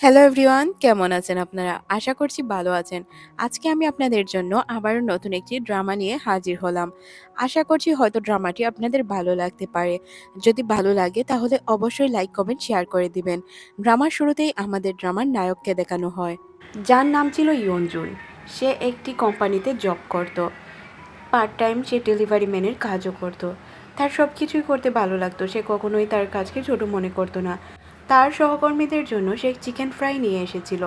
Hello everyone কেমন আছেন আপনারা? আশা করছি ভালো আছেন। আজকে আমি আপনাদের জন্য আবারও নতুন একটি ড্রামা নিয়ে হাজির হলাম। আশা করছি হয়তো ড্রামাটি আপনাদের ভালো লাগতে পারে। যদি ভালো লাগে তাহলে অবশ্যই লাইক কমেন্ট শেয়ার করে দিবেন। ড্রামার শুরুতেই আমাদের ড্রামার নায়ককে দেখানো হয়। যার নাম ছিল ইয়নজুন সে একটি কোম্পানিতে জব করত। পার্ট টাইম সে ডেলিভারি ম্যানের কাজও করত। তার সব কিছুই করতে ভালো লাগতো। সে কখনোই তার কাজকে ছোট মনে করতো না। তার সহকর্মীদের জন্য সে চিকেন ফ্রাই নিয়ে এসেছিল।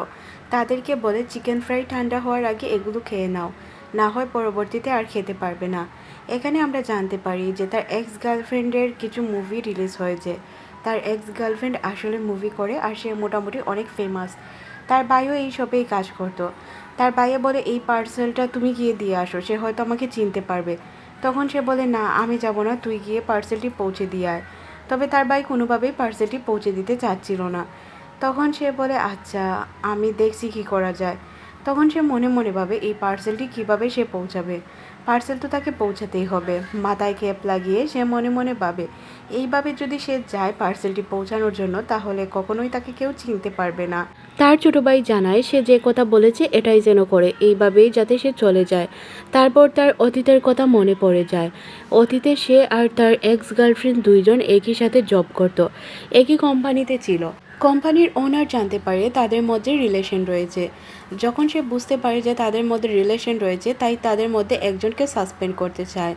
তাদেরকে বলে, চিকেন ফ্রাই ঠান্ডা হওয়ার আগে এগুলো খেয়ে নাও। না হয় পরবর্তীতে আর খেতে পারবে না। এখানে আমরা জানতে পারি যে তার এক্স গার্লফ্রেন্ডের কিছু মুভি রিলিজ হয়েছে। তার এক্স গার্লফ্রেন্ড আসলে মুভি করে আর সে মোটামুটি অনেক ফেমাস তার ভাইও এই সবেই কাজ করতো। তার ভাইয়ে বলে, এই পার্সেলটা তুমি গিয়ে দিয়ে আসো, সে হয়তো আমাকে চিনতে পারবে। তখন সে বলে, না, আমি যাব না, তুই গিয়ে পার্সেলটি পৌঁছে দিয়ে আয়। তবে তার ভাই কোনোভাবেই পার্সেলটি পৌঁছে দিতে চাচ্ছিল না। তখন সে বলে আচ্ছা আমি দেখছি কী করা যায়। তখন সে মনে মনে ভাবে, এই পার্সেলটি কীভাবে সে পৌঁছাবে? পার্সেল তো তাকে পৌঁছাতেই হবে। মাথায় ক্যাপ লাগিয়ে সে মনে মনে ভাবে এইভাবে যদি সে যায় পার্সেলটি পৌঁছানোর জন্য, তাহলে কখনোই তাকে কেউ চিনতে পারবে না। তার ছোট ভাই জানায়, সে যে কথা বলেছে, এটাই যেন করে এইভাবেই যাতে সে চলে যায়। তারপর তার অতীতের কথা মনে পড়ে যায়। অতীতে সে আর তার এক্স গার্লফ্রেন্ড দুইজন একই সাথে জব করত, একই কোম্পানিতে ছিল। কোম্পানির ওনার জানতে পারে তাদের মধ্যে রিলেশন রয়েছে। যখন সে বুঝতে পারে যে তাদের মধ্যে রিলেশন রয়েছে, তাই তাদের মধ্যে একজনকে সাসপেন্ড করতে চায়।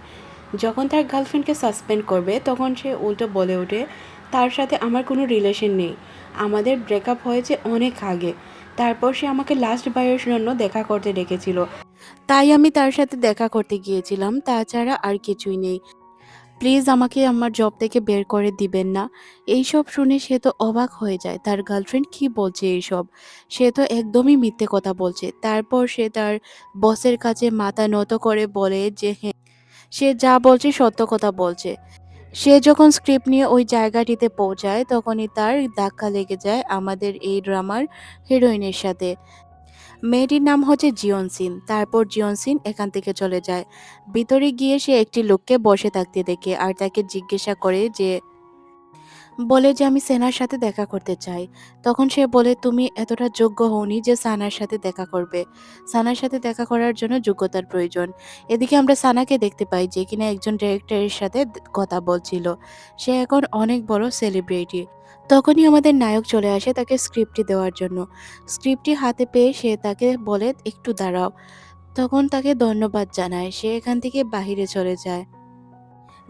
যখন তার গার্লফ্রেন্ডকে সাসপেন্ড করবে, তখন সে উল্টো বলে ওঠে, তার সাথে আমার কোনো রিলেশন নেই। আমাদের ব্রেকআপ হয়েছে অনেক আগে। তারপর সে আমাকে লাস্ট বারের জন্য দেখা করতে ডেকেছিল। তাই আমি তার সাথে দেখা করতে গিয়েছিলাম। তাছাড়া আর কিছুই নেই। প্লিজ আমাকে আমার জব থেকে বের করে দিবেন না। এইসব শুনে সে তো অবাক হয়ে যায়। তার গার্লফ্রেন্ড কি বলছে এইসব? সে তো একদমই মিথ্যে কথা বলছে। তারপর সে তার বসের কাছে মাথা নত করে বলে যে হ্যাঁ সে যা বলছে সত্য কথা বলছে। সে যখন স্ক্রিপ্ট নিয়ে ওই জায়গাটিতে পৌঁছায়, তখনই তার ধাক্কা লেগে যায় আমাদের এই ড্রামার হিরোইনের সাথে। মেয়েটির নাম হচ্ছে জিয়ন সিন। তারপর জিয়ন সিন এখান থেকে চলে যায়। ভিতরে গিয়ে সে একটি লোককে বসে থাকতে দেখে আর তাকে জিজ্ঞাসা করে যে বলে যে আমি সেনার সাথে দেখা করতে চাই। তখন সে বলে, তুমি এতটা যোগ্য হওনি যে সানার সাথে দেখা করবে। সানার সাথে দেখা করার জন্য যোগ্যতার প্রয়োজন। এদিকে আমরা সানাকে দেখতে পাই যে কিনা একজন ডিরেক্টরের সাথে কথা বলছিল। সে এখন অনেক বড় সেলিব্রিটি তখনই আমাদের নায়ক চলে আসে তাকে স্ক্রিপ্টটি দেওয়ার জন্য। স্ক্রিপ্টটি হাতে পেয়ে সে তাকে বলে, একটু দাঁড়াও। তখন তাকে ধন্যবাদ জানায়। সে এখান থেকে বাহিরে চলে যায়।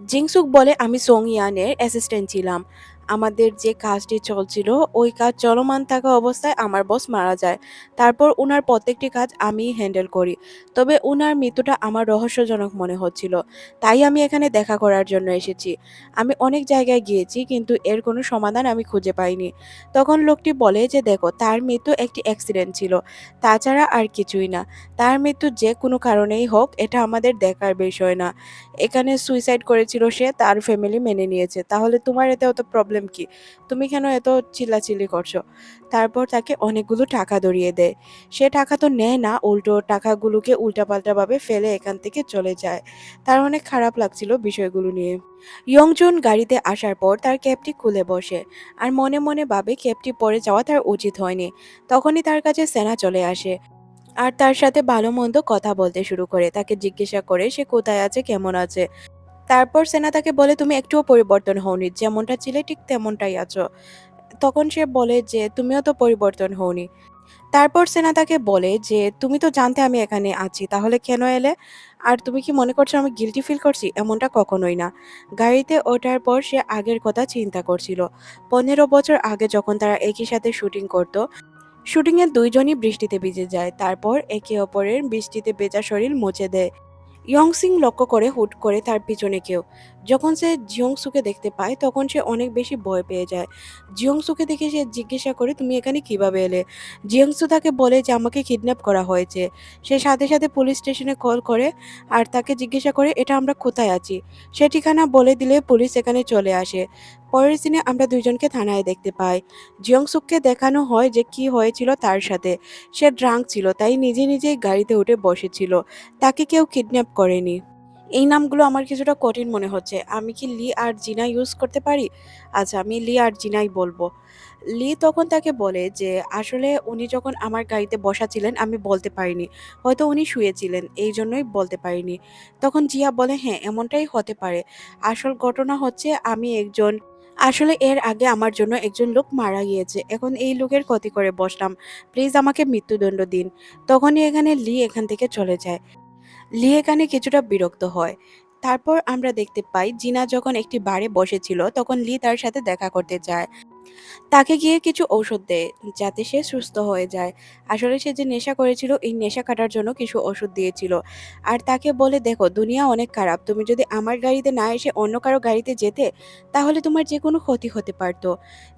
জিংসুক বলে আমি সোং ইয়ানের অ্যাসিস্ট্যান্ট ছিলাম। আমাদের যে কাজটি চলছিল, ওই কাজ চলমান থাকা অবস্থায় আমার বস মারা যায়। তারপর উনার প্রত্যেকটি কাজ আমি হ্যান্ডেল করি। তবে উনার মৃত্যুটা আমার রহস্যজনক মনে হচ্ছিল। তাই আমি এখানে দেখা করার জন্য এসেছি। আমি অনেক জায়গায় গিয়েছি, কিন্তু এর কোনো সমাধান আমি খুঁজে পাইনি। তখন লোকটি বলে যে, দেখো, তার মৃত্যু একটি অ্যাক্সিডেন্ট ছিল। তাছাড়া আর কিছুই না। তার মৃত্যু যে কোনো কারণেই হোক, এটা আমাদের দেখার বিষয় না। এখানে সুইসাইড করেছিল সে, তার ফ্যামিলি মেনে নিয়েছে। তাহলে তোমার এতে অত প্রবলেম কি, তুমি কেন এত চিল্লাচিল্লি করছ? তারপর তাকে অনেকগুলো টাকা ধরিয়ে দেয়। সে টাকা তো নেয় না, উল্টো টাকাগুলোকে উল্টাপাল্টাভাবে ফেলে এখান থেকে চলে যায়। তার অনেক খারাপ লাগছিল বিষয়গুলো নিয়ে। ইয়ংজুন গাড়িতে আসার পর তার ক্যাবটি খুলে বসে। আর মনে মনে ভাবে ক্যাবটি পরে যাওয়া তার উচিত হয়নি। তখনই তার কাছে সেনা চলে আসে। আর তার সাথে ভালো মন্দ কথা বলতে শুরু করে। তাকে জিজ্ঞাসা করে সে কোথায় আছে, কেমন আছে। তারপর সেনা তাকে বলে, তুমি একটুও পরিবর্তন হওনি। যেমনটা ছিলে, ঠিক তেমনটাই আছো। তখন সে বলে যে, তুমিও তো পরিবর্তন হওনি। তারপর সেনা তাকে বলে যে, তুমি তো জানতে আমি এখানে আছি, তাহলে কেন এলে? আর তুমি কি মনে করছ আমি গিলটি ফিল করছি? এমনটা কখনোই না। গাড়িতে ওঠার পর সে আগের কথা চিন্তা করছিল। পনেরো বছর আগে যখন তারা একই সাথে শুটিং করত, শুটিংয়ে দুইজনই বৃষ্টিতে ভিজে যায়। তারপর একে অপরের বৃষ্টিতে ভেজা শরীর মুছে দেয়। ইয়ং সিং লক্ষ্য করে হুট করে তার পিছনে কেউ যখন সে জিয়ং সুকে দেখতে পায়, তখন সে অনেক বেশি ভয় পেয়ে যায়। জিয়ং সুকে দেখে সে জিজ্ঞাসা করে, তুমি এখানে কীভাবে এলে? জিয়ং সু তাকে বলে যে, আমাকে কিডন্যাপ করা হয়েছে। সে সাথে সাথে পুলিশ স্টেশনে কল করে আর তাকে জিজ্ঞাসা করে, এটা আমরা কোথায় আছি? সে ঠিকানা বলে দিলে পুলিশ এখানে চলে আসে। পরের দিনে আমরা দুইজনকে থানায় দেখতে পাই। জিয়ং সুককে দেখানো হয় যে, কি হয়েছিল তার সাথে। সে ড্রাঙ্ক ছিল, তাই নিজে নিজেই গাড়িতে উঠে বসেছিল। তাকে কেউ কিডন্যাপ করেনি। এই নামগুলো আমার কিছুটা কঠিন মনে হচ্ছে আমি কি লি আর জিনা ইউজ করতে পারি আচ্ছা আমি লি আর জিনাই বলব লি তখন তাকে বলে যে আসলে উনি যখন আমার গাড়িতে বসা ছিলেন আমি বলতে পারিনি। হয়তো উনি শুয়েছিলেন এই জন্যই বলতে পারিনি। তখন জিয়া বলে, "হ্যাঁ, এমনটাই হতে পারে। আসল ঘটনা হচ্ছে আমি একজন আসলে এর আগে আমার জন্য একজন লোক মারা গিয়েছে। এখন এই লোকের ক্ষতি করে বসলাম। প্লিজ আমাকে মৃত্যুদণ্ড দিন।" তখনই এখানে লি এখান থেকে চলে যায়। লি এখানে কিছুটা বিরক্ত হয়। তারপর আমরা দেখতে পাই, জিনা যখন একটি বারে বসেছিল, তখন লি তার সাথে দেখা করতে যায়। তাকে গিয়ে কিছু ঔষধ দেয় যাতে সে সুস্থ হয়ে যায়। আসলে সে যে নেশা করেছিল, এই নেশা কাটার জন্য কিছু ওষুধ দিয়েছিল। আর তাকে বলে, দেখো, দুনিয়া অনেক খারাপ। তুমি যদি আমার গাড়িতে না এসে অন্য কারও গাড়িতে যেতে, তাহলে তোমার যে কোনো ক্ষতি হতে পারতো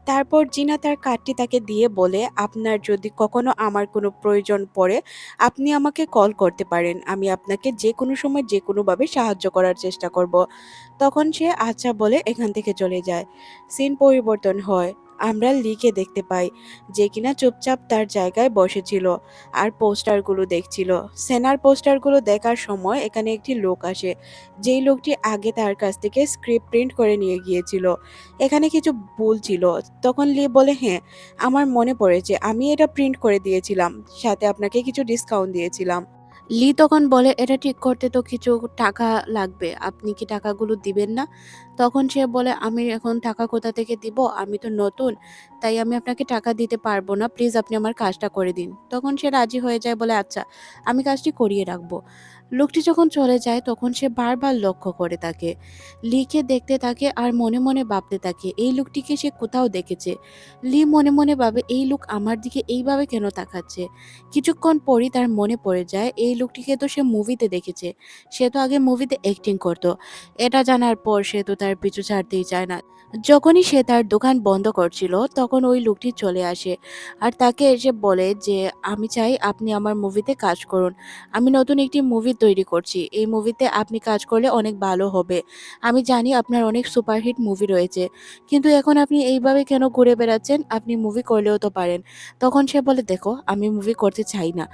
তারপর জিনা তার কার্ডটি তাকে দিয়ে বলে, আপনার যদি কখনো আমার কোনো প্রয়োজন পড়ে, আপনি আমাকে কল করতে পারেন। আমি আপনাকে যে কোনো সময় যে কোনোভাবে সাহায্য করার চেষ্টা করব। তখন সে আচ্ছা বলে এখান থেকে চলে যায়। সিন পরিবর্তন হয়। আমরা লিকে দেখতে পাই যে কিনা চুপচাপ তার জায়গায় বসেছিল আর পোস্টারগুলো দেখছিল। সেনার পোস্টারগুলো দেখার সময় এখানে একটি লোক আসে। যেই লোকটি আগে তার কাছ থেকে স্ক্রিপ্ট প্রিন্ট করে নিয়ে গিয়েছিল। এখানে কিছু ভুল ছিল। তখন লি বলে হ্যাঁ আমার মনে পড়েছে। আমি এটা প্রিন্ট করে দিয়েছিলাম। সাথে আপনাকে কিছু ডিসকাউন্ট দিয়েছিলাম। লি তখন বলে, এটা ঠিক করতে তো কিছু টাকা লাগবে, আপনি কি টাকাগুলো দিবেন না? তখন সে বলে, আমি এখন টাকা কোথা থেকে দিব? আমি তো নতুন, তাই আমি আপনাকে টাকা দিতে পারব না, প্লিজ আপনি আমার কাজটা করে দিন। তখন সে রাজি হয়ে যায় বলে আচ্ছা আমি কাজটি করিয়ে রাখব। লোকটি যখন চলে যায়, তখন সে বারবার লক্ষ্য করে তাকে লিকে দেখতে থাকে আর মনে মনে ভাবতে থাকে, এই লোকটিকে সে কোথাও দেখেছে? লি মনে মনে ভাবে, এই লোক আমার দিকে এইভাবে কেন তাকাচ্ছে? কিছুক্ষণ পরই তার মনে পড়ে যায়, এই লোকটিকে তো সে মুভিতে দেখেছে। সে তো আগে মুভিতে অ্যাক্টিং করতো। এটা জানার পর সে তো তার পিছু ছাড়তেই চায় না। যখনই সে তার দোকান বন্ধ করছিল, তখন ওই লোকটি চলে আসে আর তাকে এসে বলে যে, আমি চাই আপনি আমার মুভিতে কাজ করুন। আমি নতুন একটি মুভি তৈরি করছি। এই মুভিতে আপনি কাজ করলে অনেক ভালো হবে। আমি জানি আপনার অনেক সুপারহিট মুভি রয়েছে। কিন্তু এখন আপনি এইভাবে কেন ঘুরে বেড়াচ্ছেন? আপনি মুভি করলেও তো পারেন। তখন সে বলে, দেখো, আমি মুভি করতে চাই না।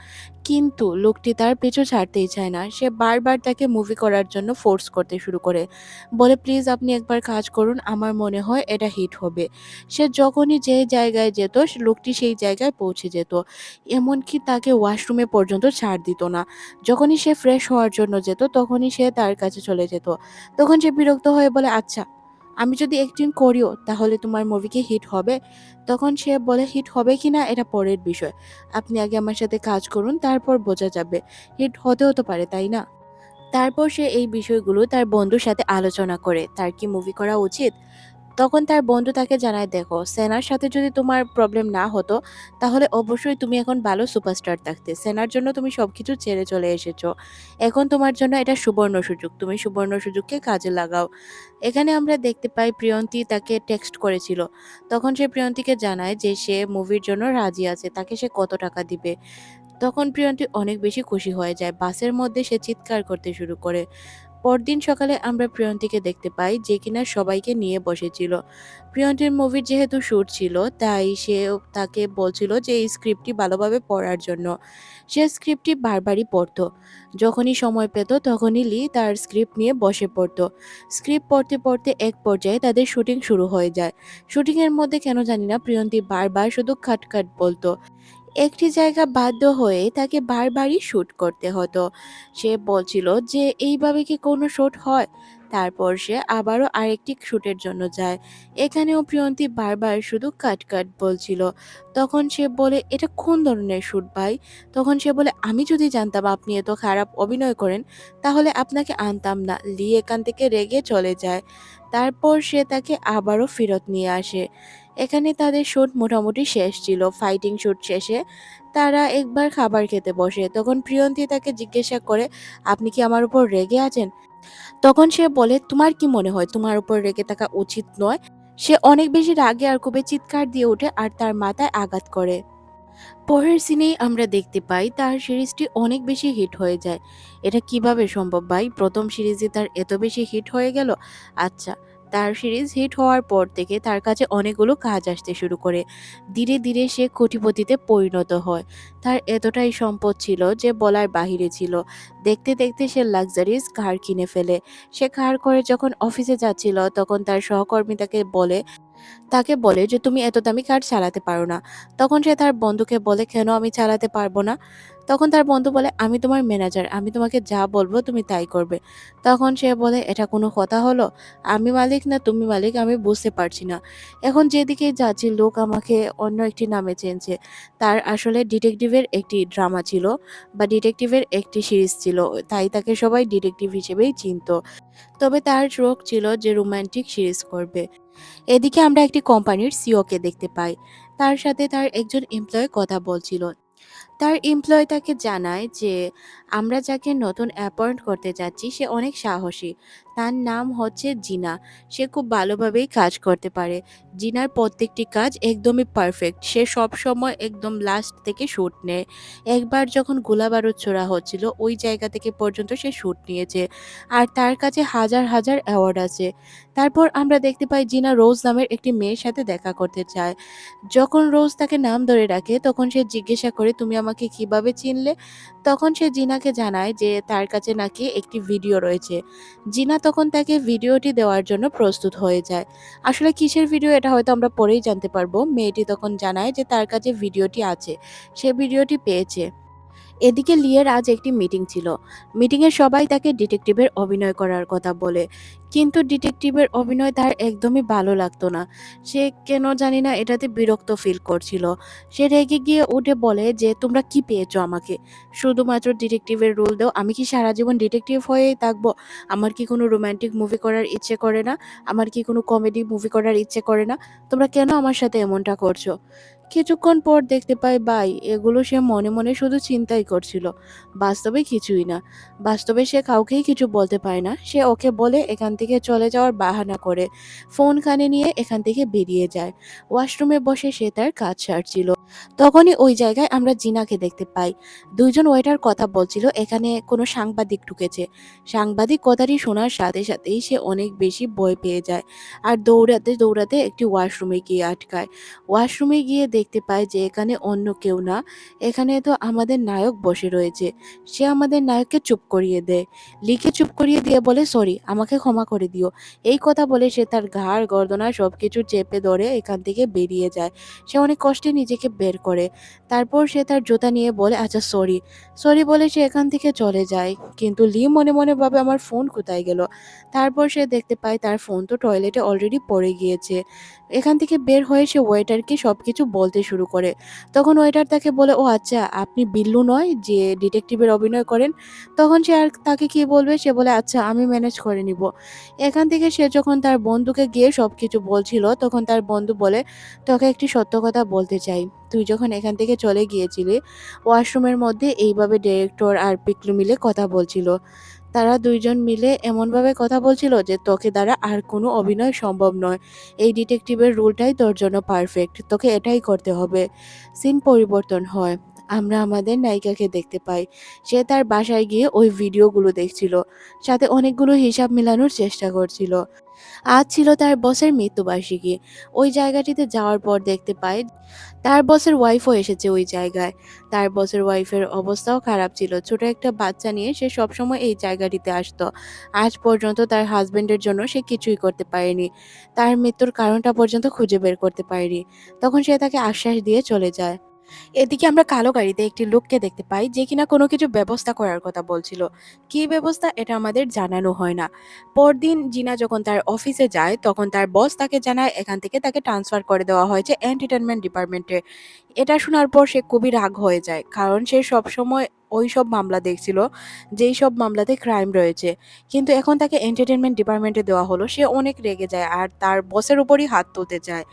কিন্তু লোকটি তার পিছু ছাড়তেই চায় না। সে বারবার তাকে মুভি করার জন্য ফোর্স করতে শুরু করে। বলে প্লিজ আপনি একবার কাজ করুন। আমার মনে হয় এটা হিট হবে। সে যখনই যে জায়গায় যেত লোকটি সেই জায়গায় পৌঁছে যেত। এমনকি তাকে ওয়াশরুমে পর্যন্ত ছাড় দিত না। যখনই সে ফ্রেশ হওয়ার জন্য যেত, তখনই সে তার কাছে চলে যেত। তখন সে বিরক্ত হয়ে বলে আচ্ছা আমি যদি অ্যাক্টিং করিও, তাহলে তোমার মুভি কি হিট হবে? তখন সে বলে হিট হবে কি না, এটা পরের বিষয়। আপনি আগে আমার সাথে কাজ করুন, তারপর বোঝা যাবে। হিট হতেও তো পারে, তাই না? তারপর সে এই বিষয়গুলো তার বন্ধুর সাথে আলোচনা করে। তার কি মুভি করা উচিত? তখন তার বন্ধু তাকে জানায়, দেখো, সেনার সাথে যদি তোমার প্রবলেম না হতো, তাহলে অবশ্যই তুমি এখন ভালো সুপারস্টার থাকতে। সেনার জন্য তুমি সবকিছু ছেড়ে চলে এসেছ। এখন তোমার জন্য এটা সুবর্ণ সুযোগ। তুমি সুবর্ণ সুযোগকে কাজে লাগাও। এখানে আমরা দেখতে পাই প্রিয়ন্তী তাকে টেক্সট করেছিল। তখন সে প্রিয়ন্তীকে জানায় যে সে মুভির জন্য রাজি আছে, তাকে সে কত টাকা দিবে? তখন প্রিয়ন্তী অনেক বেশি খুশি হয়ে যায়। বাসের মধ্যে সে চিৎকার করতে শুরু করে। পরদিন সকালে আমরা প্রিয়ন্তীকে দেখতে পাই যে কিনা সবাইকে নিয়ে বসেছিল। প্রিয়ন্তীর মুভির যেহেতু শ্যুট ছিল, তাই সে তাকে বলছিল যে এই স্ক্রিপ্টটি ভালোভাবে পড়ার জন্য। সে স্ক্রিপ্টটি বারবারই পড়তো। যখনই সময় পেত, তখনই লি তার স্ক্রিপ্ট নিয়ে বসে পড়তো। স্ক্রিপ্ট পড়তে পড়তে এক পর্যায়ে তাদের শুটিং শুরু হয়ে যায়। শুটিংয়ের মধ্যে কেন জানি না, প্রিয়ন্তী বারবার শুধু খাট খাট বলতো। একটি জায়গা বাধ্য হয়ে তাকে বারবারই শ্যুট করতে হতো। সে বলছিল যে, এইভাবে কি কোনো শ্যুট হয়? তারপর সে আবারও আরেকটি শ্যুটের জন্য যায়। এখানেও প্রিয়ন্তী বারবার শুধু কাট কাট বলছিল। তখন সে বলে, এটা কোন ধরনের শ্যুট ভাই? তখন সে বলে, আমি যদি জানতাম আপনি এত খারাপ অভিনয় করেন, তাহলে আপনাকে আনতাম না। লি এখান থেকে রেগে চলে যায়। তারপর সে তাকে আবারও ফেরত নিয়ে আসে। এখানে তাদের শ্যুট মোটামুটি শেষ ছিল। ফাইটিং শ্যুট শেষে তারা একবার খাবার খেতে বসে। তখন প্রিয়ন্তী তাকে জিজ্ঞাসা করে, আপনি কি আমার উপর রেগে আছেন? তখন সে বলে, তোমার কি মনে হয়? তোমার উপর রেগে থাকা উচিত নয়। সে অনেক বেশি রাগে আর খুবই চিৎকার দিয়ে ওঠে আর তার মাথায় আঘাত করে। পরের সিনেই আমরা দেখতে পাই, তার সিরিজটি অনেক বেশি হিট হয়ে যায়। এটা কীভাবে সম্ভব ভাই? প্রথম সিরিজে তার এত বেশি হিট হয়ে গেল? আচ্ছা তার সিরিজ হিট হওয়ার পর থেকে তার কাছে অনেকগুলো কাজ আসতে শুরু করে ধীরে ধীরে সে কোটিপতিতে পরিণত হয় তার এতটাই সম্পদ ছিল যে বলার বাহিরে ছিল দেখতে দেখতে সে লাক্সারিজ কার কিনে ফেলে সে কার করে যখন অফিসে যাচ্ছিল তখন তার সহকর্মী তাকে বলে তাকে বলে যে, "তুমি এত দামি কার চালাতে পারো না।" তখন সে তার বন্ধুকে বলে, "কেন আমি চালাতে পারব না?" তখন তার বন্ধু বলে, "আমি তোমার ম্যানেজার। আমি তোমাকে যা বলব তুমি তাই করবে।" তখন সে বলে, "এটা কোনো কথা হলো? আমি মালিক না তুমি মালিক আমি বুঝতে পারছি না।" এখন যেদিকে যাচ্ছি লোক আমাকে অন্য একটি নামে চেনছে। তার আসলে ডিটেকটিভের একটি ড্রামা ছিল বা ডিটেকটিভের একটি সিরিজ ছিল। তাই তাকে সবাই ডিটেকটিভ হিসেবেই চিনত। তবে তার শখ ছিল যে রোমান্টিক সিরিজ করবে। এদিকে আমরা একটি কোম্পানির সিওকে দেখতে পাই। তার সাথে তার একজন এমপ্লয়ি কথা বলছিল। তার এমপ্লয় তাকে জানায় যে, "আমরা যাকে নতুন অ্যাপয়েন্ট করতে যাচ্ছি সে অনেক সাহসী। তার নাম হচ্ছে জিনা। সে খুব ভালোভাবেই কাজ করতে পারে। জিনার প্রত্যেকটি কাজ একদমই পারফেক্ট। সে সবসময় একদম লাস্ট থেকে শ্যুট নেয়। একবার যখন গোলাবারুদ ছোড়া হচ্ছিল ওই জায়গা থেকে পর্যন্ত সে শ্যুট নিয়েছে। আর তার কাছে হাজার, হাজার অ্যাওয়ার্ড আছে।" তারপর আমরা দেখতে পাই জিনা রোজ নামের একটি মেয়ের সাথে দেখা করতে চায়। যখন রোজ তাকে নাম ধরে রাখে তখন সে জিজ্ঞাসা করে, "তুমি আমাকে কীভাবে চিনলে?" তখন সে জিনাকে জানায় যে তার কাছে নাকি একটি ভিডিও রয়েছে। জিনা তখন তাকে ভিডিওটি দেওয়ার জন্য প্রস্তুত হয়ে যায়। আসলে কিসের ভিডিও এটা হয়তো আমরা পরেই জানতে পারব। মেয়েটি তখন জানায় যে তার কাছে ভিডিওটি আছে। সে ভিডিওটি পেয়েছে। এদিকে লিয়ের আজ একটি মিটিং ছিল। মিটিংয়ে সবাই তাকে ডিটেকটিভের অভিনয় করার কথা বলে। কিন্তু ডিটেকটিভের অভিনয় তার একদমই ভালো লাগতো না। সে কেন জানি না এটাতে বিরক্ত ফিল করছিল। সে রেগে গিয়ে উঠে বলে যে, "তোমরা কি পেয়েছ আমাকে? শুধুমাত্র ডিটেকটিভের রোল দাও। আমি কি সারা জীবন ডিটেকটিভ হয়েই থাকব? আমার কি কোনো রোমান্টিক মুভি করার ইচ্ছে করে না? আমার কি কোনো কমেডি মুভি করার ইচ্ছে করে না? তোমরা কেন আমার সাথে এমনটা করছ?" কিছুক্ষণ পর দেখতে পাই বাই এগুলো সে মনে, মনে শুধু চিন্তাই করছিল। বাস্তবে কিছুই না। বাস্তবে সে কাউকেই কিছু বলতে পায় না। সে ওকে বলে এখান থেকে চলে যাওয়ার বাহানা করে ফোন কানে নিয়ে এখান থেকে বেরিয়ে যায়। ওয়াশরুমে বসে সে তার কাজ সারছিল। তখনই ওই জায়গায় আমরা জিনাকে দেখতে পাই। দুইজন ওয়েটার কথা বলছিল এখানে কোনো সাংবাদিক ঢুকেছে। সাংবাদিক কথাটি শোনার সাথে সাথেই সে অনেক বেশি ভয় পেয়ে যায়। আর দৌড়াতে, দৌড়াতে একটি ওয়াশরুমে গিয়ে আটকায়। ওয়াশরুমে গিয়ে দেখতে পায় যে এখানে অন্য কেউ না, এখানে তো আমাদের নায়ক বসে রয়েছে। সে আমাদের নায়ককে চুপ করিয়ে দেয়। লিখে চুপ করিয়ে দিয়ে বলে, "সরি, আমাকে ক্ষমা করে দিও।" এই কথা বলে সে তার ঘাড়, গর্দনা সবকিছু চেপে ধরে এখান থেকে বেরিয়ে যায়। সে অনেক কষ্টে নিজেকে বের করে। তারপর সে তার জুতা নিয়ে বলে, "আচ্ছা সরি।" সরি বলে সে এখান থেকে চলে যায়। কিন্তু লি মনে, মনে ভাবে, "আমার ফোন কোথায় গেল?" তারপর সে দেখতে পায় তার ফোন তো টয়লেটে অলরেডি পড়ে গিয়েছে। এখান থেকে বের হয়ে সে ওয়েটারকে সবকিছু বলতে শুরু করে। তখন ওয়েটার তাকে বলে, "ও আচ্ছা, আপনি বিল্লু নয় যে ডিটেকটিভের অভিনয় করেন?" তখন সে আর তাকে কি বলবে? সে বলে, "আচ্ছা, আমি ম্যানেজ করে নিব।" এখান থেকে সে যখন তার বন্ধুকে গিয়ে সবকিছু বলছিল, তখন তার বন্ধু বলে, "তোকে একটি সত্য কথা বলতে চাই। তুই যখন এখান থেকে চলে গিয়েছিলি, ওয়াশরুমের মধ্যে এইভাবে ডিরেক্টর আর পিকলু মিলে কথা বলছিল। তারা দুইজন মিলে এমনভাবে কথা বলছিল যে তোকে দ্বারা আর কোনো অভিনয় সম্ভব নয়। এই ডিটেকটিভের রুলটাই তোর জন্য পারফেক্ট। তোকে এটাই করতে হবে।" সিন পরিবর্তন হয়। আমরা আমাদের নায়িকাকে দেখতে পাই। সে তার বাসায় গিয়ে ওই ভিডিওগুলো দেখছিল। সাথে অনেকগুলো হিসাব মেলানোর চেষ্টা করছিল। আজ ছিল তার বসের মৃত্যুবার্ষিকী। ওই জায়গাটিতে যাওয়ার পর দেখতে পায় তার বসের ওয়াইফও এসেছে ওই জায়গায়। তার বসের ওয়াইফের অবস্থাও খারাপ ছিল। ছোট একটা বাচ্চা নিয়ে সে সবসময় এই জায়গাটিতে আসতো। আজ পর্যন্ত তার হাসব্যান্ডের জন্য সে কিছুই করতে পারেনি। তার মৃত্যুর কারণটা পর্যন্ত খুঁজে বের করতে পারেনি। তখন সে তাকে আশ্বাস দিয়ে চলে যায়। এদিকে আমরা কালো গাড়িতে একটি লোককে দেখতে পাই যে কিনা কোনো কিছু ব্যবস্থা করার কথা বলছিল। কী ব্যবস্থা এটা আমাদের জানানো হয় না। পরদিন জিনা যখন তার অফিসে যায়, তখন তার বস তাকে জানায়, এখান থেকে তাকে ট্রান্সফার করে দেওয়া হয়েছে এন্টারটেনমেন্ট ডিপার্টমেন্টে। এটা শোনার পর সে খুবই রাগ হয়ে যায়। কারণ সে সবসময় ওই সব মামলা দেখছিল, যেই সব মামলাতে ক্রাইম রয়েছে। কিন্তু এখন তাকে এন্টারটেনমেন্ট ডিপার্টমেন্টে দেওয়া হলো। সে অনেক রেগে যায় আর তার বসের উপরই হাত তুলতে চায়।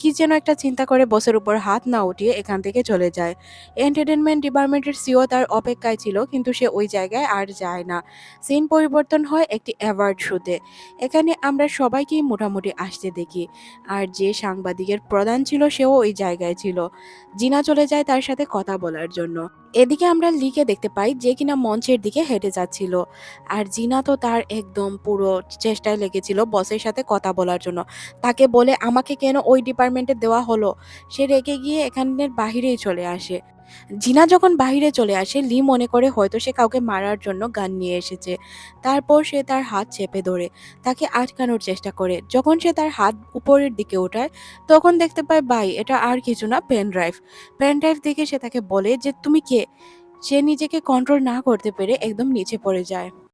কি যেন একটা চিন্তা করে বসের উপর হাত না উঠিয়ে এখান থেকে চলে যায়। এন্টারটেনমেন্ট ডিপার্টমেন্টের সিও তার অপেক্ষায় ছিল, কিন্তু সে ওই জায়গায় আর যায় না। সিন পরিবর্তন হয় একটি অ্যাওয়ার্ড শোতে। এখানে আমরা সবাইকেই মোটামুটি আসতে দেখি। আর যে সাংবাদিকের প্রধান ছিল, সেও ওই জায়গায় ছিল। জিনা চলে যায় তার সাথে কথা বলার জন্য। এদিকে আমরা লিকে দেখতে পাই যে কিনা মঞ্চের দিকে হেঁটে যাচ্ছিল। আর জিনা তো তার একদম পুরো চেষ্টায় লেগেছিল বসের সাথে কথা বলার জন্য। তাকে বলে, আমাকে কেন ওই ডিপার্টমেন্টে দেওয়া হলো? সে রেগে গিয়ে এখানের বাহিরেই চলে আসে। জিনা যখন বাহিরে চলে আসে, লি মনে করে হয়তো সে কাউকে মারার জন্য গান নিয়ে এসেছে তারপর সে তার হাত চেপে ধরে, তাকে আটকানোর চেষ্টা করে যখন সে তার হাত উপরের দিকে ওঠায়, তখন দেখতে পায় ভাই এটা আর কিছু না, পেন ড্রাইভ পেন ড্রাইভ দেখে সে তাকে বলে যে, তুমি কে সে নিজেকে কন্ট্রোল না করতে পেরে একদম নিচে পড়ে যায়